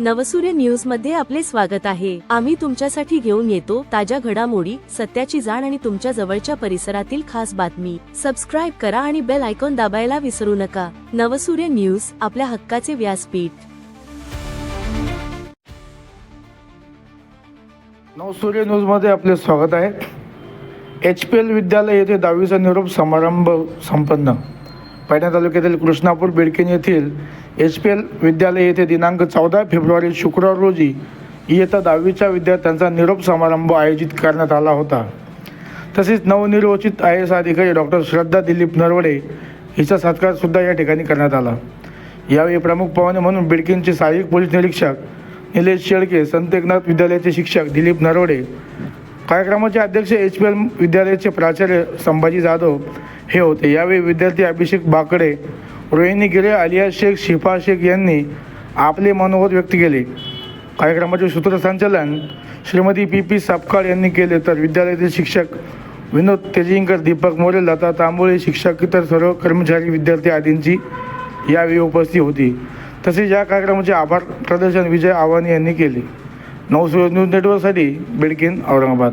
नवसूर्य न्यूजमध्ये आपले स्वागत आहे. आम्ही तुमच्यासाठी घेऊन येतो ताज्या घडामोडी सत्याची जाण आणि तुमच्या जवळच्या परिसरातील खास बातमी. सबस्क्राईब करा आणि बेल आयकॉन दाबायला विसरू नका. नवसूर्य न्यूज आपल्या हक्काचे व्यासपीठ. नवसूर्य न्यूजमध्ये आपले स्वागत आहे. एच पी एल विद्यालय येथे दहावीचा निरोप समारंभ संपन्न. पैठण तालुक्यातील कृष्णापूर बेडकेन येथील एच पी एल विद्यालय येथे दिनांक चौदा फेब्रुवारी शुक्रवार रोजी इयत्ता दहावीच्या विद्यार्थ्यांचा निरोप समारंभ आयोजित करण्यात आला होता. तसेच नवनिर्वाचित आय एस अधिकारी डॉक्टर श्रद्धा दिलीप नरवडे हिचा सत्कारसुद्धा या ठिकाणी करण्यात आला. यावेळी प्रमुख पाहुणे म्हणून बिडकीनचे सहाय्यक पोलीस निरीक्षक निलेश शेळके संत एकनाथ विद्यालयाचे शिक्षक दिलीप नरवडे कार्यक्रमाचे अध्यक्ष एच पी एल विद्यालयाचे प्राचार्य संभाजी जाधव हे होते. यावेळी विद्यार्थी अभिषेक बाकडे रोहिणी गिरे आलिया शेख शिफा शेख यांनी आपले मनोगत व्यक्त केले. कार्यक्रमाचे सूत्रसंचालन श्रीमती पी पी सापकाळ यांनी केले. तर विद्यालयातील शिक्षक विनोद तेजिंकर दीपक मोरे लता तांबोळे शिक्षक इतर सर्व कर्मचारी विद्यार्थी आदींची यावेळी उपस्थित होती. तसेच या कार्यक्रमाचे आभार प्रदर्शन विजय आव्हाने यांनी केले. नऊ न्यूज नेटवर्कसाठी बेडकीन औरंगाबाद.